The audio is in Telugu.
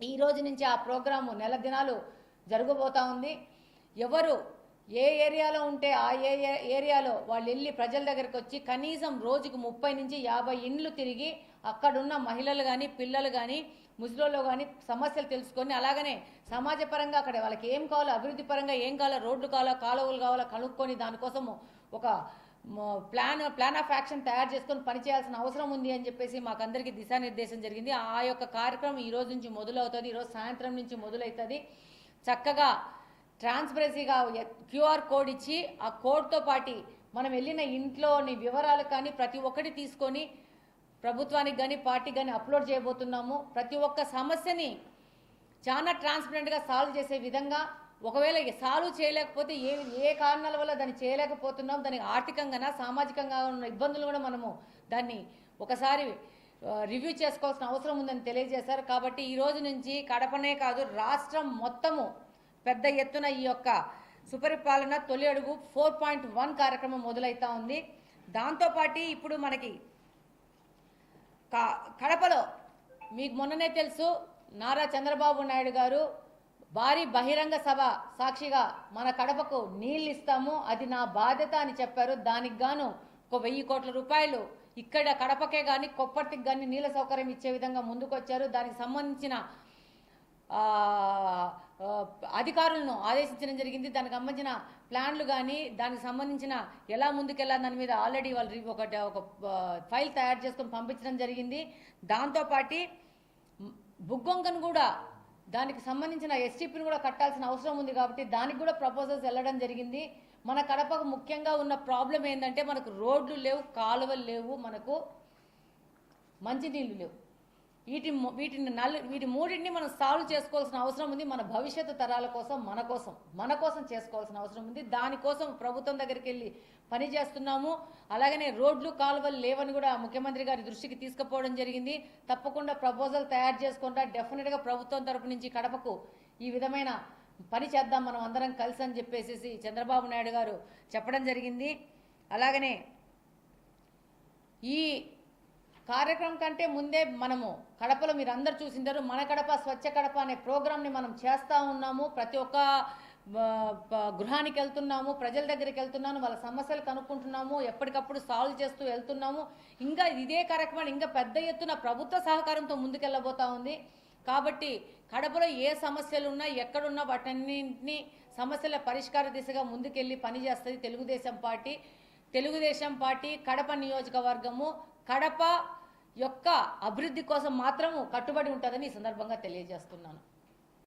ఈ రోజు నుంచి ఆ ప్రోగ్రాము నెల దినాలు జరగబోతూ ఉంది. ఎవరు ఏ ఏరియాలో ఉంటే ఆ ఏ ఏ- ఏరియాలో వాళ్ళు వెళ్ళి ప్రజల దగ్గరికి వచ్చి కనీసం రోజుకు ముప్పై నుంచి యాభై ఇండ్లు తిరిగి అక్కడున్న మహిళలు కానీ పిల్లలు కానీ ముసలోళ్ళు కానీ సమస్యలు తెలుసుకొని అలాగనే సమాజపరంగా అక్కడ వాళ్ళకి ఏం కావాలో అభివృద్ధి పరంగా ఏం కావాలో రోడ్లు కావాలో కాలువలు కావాలో కనుక్కొని దానికోసము ఒక ప్లాన్ ప్లాన్ ఆఫ్ యాక్షన్ తయారు చేసుకొని పనిచేయాల్సిన అవసరం ఉంది అని చెప్పేసి మాకందరికీ దిశానిర్దేశం జరిగింది. ఆ యొక్క కార్యక్రమం ఈ రోజు నుంచి మొదలవుతుంది ఈరోజు సాయంత్రం నుంచి మొదలవుతుంది చక్కగా ట్రాన్స్పరెన్సీగా క్యూఆర్ కోడ్ ఇచ్చి ఆ కోడ్తో పాటి మనం వెళ్ళిన ఇంట్లోని వివరాలు కానీ ప్రతి ఒక్కటి తీసుకొని ప్రభుత్వానికి కానీ పార్టీకి కానీ అప్లోడ్ చేయబోతున్నాము. ప్రతి ఒక్క సమస్యని చాలా ట్రాన్స్పరెంట్గా సాల్వ్ చేసే విధంగా ఒకవేళ సాల్వ్ చేయలేకపోతే ఏ ఏ కారణాల వల్ల దాన్ని చేయలేకపోతున్నాం? దానికి ఆర్థికంగా సామాజికంగా ఉన్న ఇబ్బందులు కూడా మనము దాన్ని ఒకసారి రివ్యూ చేసుకోవాల్సిన అవసరం ఉందని తెలియజేశారు. కాబట్టి ఈ రోజు నుంచి కడపనే కాదు రాష్ట్రం మొత్తము పెద్ద ఎత్తున ఈ యొక్క సుపరిపాలన తొలి అడుగు ఫోర్ పాయింట్ వన్ కార్యక్రమం మొదలవుతా ఉంది. దాంతోపాటు ఇప్పుడు మనకి క- కడపలో మీకు మొన్ననే తెలుసు నారా చంద్రబాబు నాయుడు గారు భారీ బహిరంగ సభ సాక్షిగా మన కడపకు నీళ్ళు ఇస్తాము అది నా బాధ్యత అని చెప్పారు. దానికి గాను ఒక వెయ్యి కోట్ల రూపాయలు ఇక్కడ కడపకే కానీ కొప్పర్తికి కానీ నీళ్ళ సౌకర్యం ఇచ్చే విధంగా ముందుకొచ్చారు. దానికి సంబంధించిన అధికారులను ఆదేశించడం జరిగింది. దానికి సంబంధించిన ప్లాన్లు కానీ దానికి సంబంధించిన ఎలా ముందుకెళ్ళాలి దాని మీద ఆల్రెడీ వాళ్ళు రి- ఒక ఒక ఫైల్ తయారు చేసుకొని పంపించడం జరిగింది. దాంతోపాటి బుగ్గొంకను కూడా దానికి సంబంధించిన ఎస్టీపీని కూడా కట్టాల్సిన అవసరం ఉంది కాబట్టి దానికి కూడా ప్రపోజల్స్ వెళ్ళడం జరిగింది. మన కడపకు ముఖ్యంగా ఉన్న ప్రాబ్లం ఏంటంటే మనకు రోడ్లు లేవు కాలువలు లేవు మనకు మంచినీళ్ళు లేవు. వీటి వీటిని నల్ వీటి మూడింటిని మనం సాల్వ్ చేసుకోవాల్సిన అవసరం ఉంది మన భవిష్యత్తు తరాల కోసం మన కోసం. మన కోసం చేసుకోవాల్సిన అవసరం ఉంది. దానికోసం ప్రభుత్వం దగ్గరికి వెళ్ళి పని చేస్తున్నాము. అలాగనే రోడ్లు కాలువలు లేవని కూడా ముఖ్యమంత్రి గారి దృష్టికి తీసుకుపోవడం జరిగింది. తప్పకుండా ప్రపోజల్ తయారు చేసుకుంటా డెఫినెట్గా ప్రభుత్వం తరపు నుంచి కడపకు ఈ విధమైన పని చేద్దాం మనం అందరం కలిసి అని చెప్పేసి చంద్రబాబు నాయుడు గారు చెప్పడం జరిగింది. అలాగనే ఈ కార్యక్రమం కంటే ముందే మనము కడపలో మీరు అందరు చూసింటారు మన కడప స్వచ్ఛ కడప అనే ప్రోగ్రామ్ని మనం చేస్తూ ఉన్నాము. ప్రతి ఒక్క గృహానికి వెళ్తున్నాము ప్రజల దగ్గరికి వెళ్తున్నాము వాళ్ళ సమస్యలు కనుక్కుంటున్నాము ఎప్పటికప్పుడు సాల్వ్ చేస్తూ వెళ్తున్నాము. ఇంకా ఇదే కార్యక్రమాలు ఇంకా పెద్ద ఎత్తున ప్రభుత్వ సహకారంతో ముందుకెళ్ళబోతా ఉంది. కాబట్టి కడపలో ఏ సమస్యలు ఉన్నా ఎక్కడున్నా వాటన్నింటినీ సమస్యల పరిష్కార దిశగా ముందుకెళ్ళి పనిచేస్తుంది తెలుగుదేశం పార్టీ. తెలుగుదేశం పార్టీ కడప నియోజకవర్గము కడప యొక్క అభివృద్ధి కోసం మాత్రము కట్టుబడి ఉంటుందని ఈ సందర్భంగా తెలియజేస్తున్నాను.